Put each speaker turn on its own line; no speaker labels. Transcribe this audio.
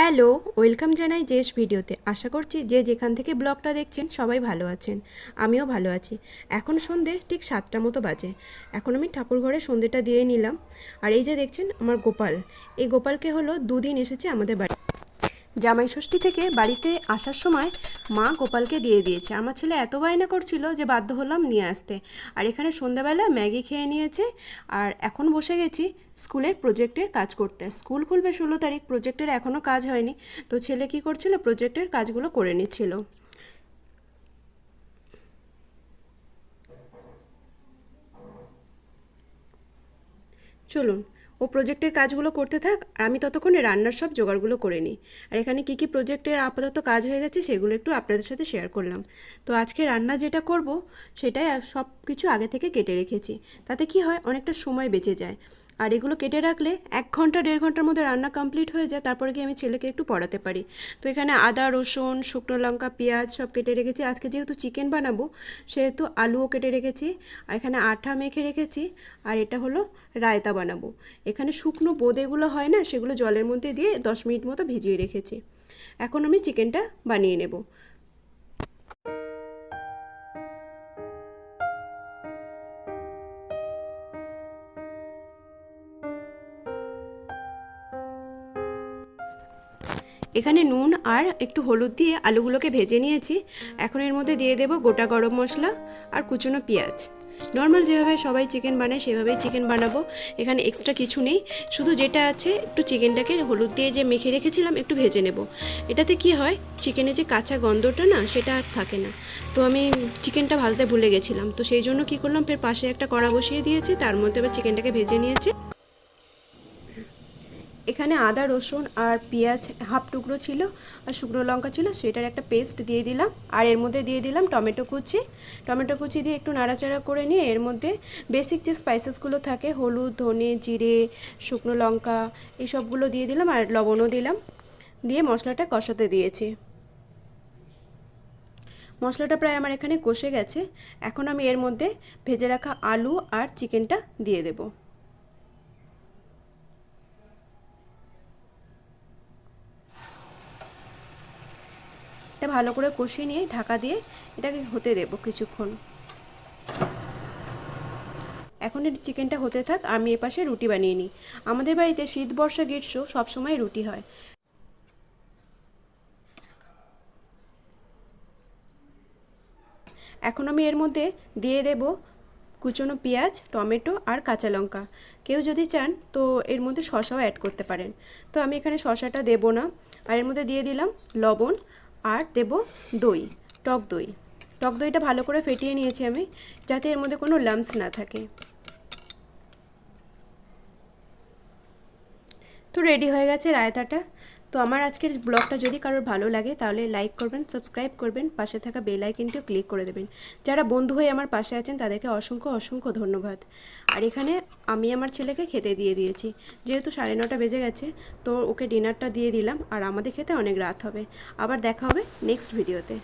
Hello, welcome জানাই JS ভিডিওতে। আশা করছি যে যেখান থেকে ব্লগটা দেখছেন সবাই ভালো আছেন। আমিও ভালো আছি। এখন সন্ধে, ঠিক সাতটা মতো বাজে। এখন আমি ঠাকুর ঘরে সন্ধেটা দিয়ে নিলাম। আর এই যে দেখছেন, আমার গোপাল। এই গোপালকে হলো দুদিন এসেছে আমাদের বাড়ি। জামাই ষষ্ঠী থেকে বাড়িতে আসার সময় মা গোপালকে দিয়ে দিয়েছে। আমার ছেলে এত বায়না করছিল যে বাধ্য হলাম নিয়ে আসতে। আর এখানে সন্ধ্যাবেলা ম্যাগি খেয়ে নিয়েছে। আর এখন বসে গেছি স্কুলের প্রজেক্টের কাজ করতে। স্কুল খুলবে ষোলো তারিখ, প্রজেক্টের এখনও কাজ হয়নি। তো ছেলে কি করছিল? প্রজেক্টের কাজগুলো করে নিচ্ছিল। চলুন ও প্রজেক্টের কাজগুলো করতে থাক আর আমি ততক্ষণে রান্নার সব জোগাড়গুলো করে নিই। আর এখানে কী কী প্রজেক্টের আপাতত কাজ হয়ে গেছে সেগুলো একটু আপনাদের সাথে শেয়ার করলাম। তো আজকে রান্না যেটা করব, সেটাই সব কিছু আগে থেকে কেটে রেখেছি। তাতে কি হয়, অনেকটা সময় বেঁচে যায়। আর এগুলো কেটে রাখলে এক ঘণ্টা, দেড় ঘণ্টার মধ্যে রান্না কমপ্লিট হয়ে যায়, তারপরে গিয়ে আমি ছেলেকে একটু পড়াতে পারি। তো এখানে আদা, রসুন, শুকনো লঙ্কা, পেঁয়াজ সব কেটে রেখেছি। আজকে যেহেতু চিকেন বানাবো, সেহেতু আলুও কেটে রেখেছি। আর এখানে আঠা মেখে রেখেছি। আর এটা হলো রায়তা বানাবো। এখানে শুকনো বোঁদেগুলো হয় না, সেগুলো জলের মধ্যে দিয়ে দশ মিনিট মতো ভিজিয়ে রেখেছি। এখন আমি চিকেনটা বানিয়ে নেব। এখানে নুন আর একটু হলুদ দিয়ে আলুগুলোকে ভেজে নিয়েছি। এখন এর মধ্যে দিয়ে দেব গোটা গরম মশলা আর কুচনো পেঁয়াজ। নর্মাল যেভাবে সবাই চিকেন বানায়, সেভাবেই চিকেন বানাবো। এখানে এক্সট্রা কিছু নেই। শুধু যেটা আছে, একটু চিকেনটাকে হলুদ দিয়ে যে মেখে রেখেছিলাম, একটু ভেজে নেব। এটাতে কি হয় চিকেনে যে কাঁচা গন্ধটা না, সেটা আর থাকে না। তো আমি চিকেনটা ভাজতে ভুলে গেছিলাম। তো সেই জন্য কি করলাম, ফের পাশে একটা কড়া বসিয়ে দিয়েছি। তার মধ্যে এবার চিকেনটাকে ভেজে নিয়েছি। এখানে আদা, রসুন আর পেঁয়াজ হাফ টুকরো ছিল আর শুকনো লঙ্কা ছিল, সেটার একটা পেস্ট দিয়ে দিলাম। আর এর মধ্যে দিয়ে দিলাম টমেটো কুচি। টমেটো কুচি দিয়ে একটু নাড়াচাড়া করে নিয়ে এর মধ্যে বেসিক যে স্পাইসেসগুলো থাকে, হলুদ, ধনে, জিরে, শুকনো লঙ্কা এই সবগুলো দিয়ে দিলাম আর লবণও দিলাম। দিয়ে মশলাটা কষাতে দিয়েছি। মশলাটা প্রায় আমার এখানে কষে গেছে। এখন আমি এর মধ্যে ভেজে রাখা আলু আর চিকেনটা দিয়ে দেবো। ভালো করে কষিয়ে নিয়ে ঢাকা দিয়ে এটাকে হতে দেবো কিছুক্ষণ। এখন এই চিকেনটা হতে থাক, আমি এপাশে রুটি বানিয়ে নিই। আমাদের বাড়িতে শীত, বর্ষা, গ্রীষ্ম সবসময় রুটি হয়। এখন আমি এর মধ্যে দিয়ে দেব কুচনো পেঁয়াজ, টমেটো আর কাঁচা লঙ্কা। কেউ যদি চান, তো এর মধ্যে শশাও অ্যাড করতে পারেন। তো আমি এখানে শশাটা দেব না। আর এর মধ্যে দিয়ে দিলাম লবণ আর দেব দই, টক দই। টক দইটা ভালো করে ফেটিয়ে নিয়েছি আমি, যাতে এর মধ্যে কোনো লামস না থাকে। তো রেডি হয়ে গেছে রায়তাটা। তো আমার আজকের ব্লগটা যদি কারোর ভালো লাগে, তাহলে লাইক করবেন সাবস্ক্রাইব করবেন, পাশে থাকা বেল আইকনটিও ক্লিক করে দেবেন। যারা বন্ধু হয়ে আমার পাশে আছেন, তাদেরকে অসংখ্য অসংখ্য ধন্যবাদ। আর এখানে আমি আমার ছেলেকে খেতে দিয়ে দিয়েছি। যেহেতু সাড়ে নটা বেজে গেছে, তো ওকে ডিনারটা দিয়ে দিলাম, আর আমাদের খেতে অনেক রাত হবে। আবার দেখা হবে নেক্সট ভিডিওতে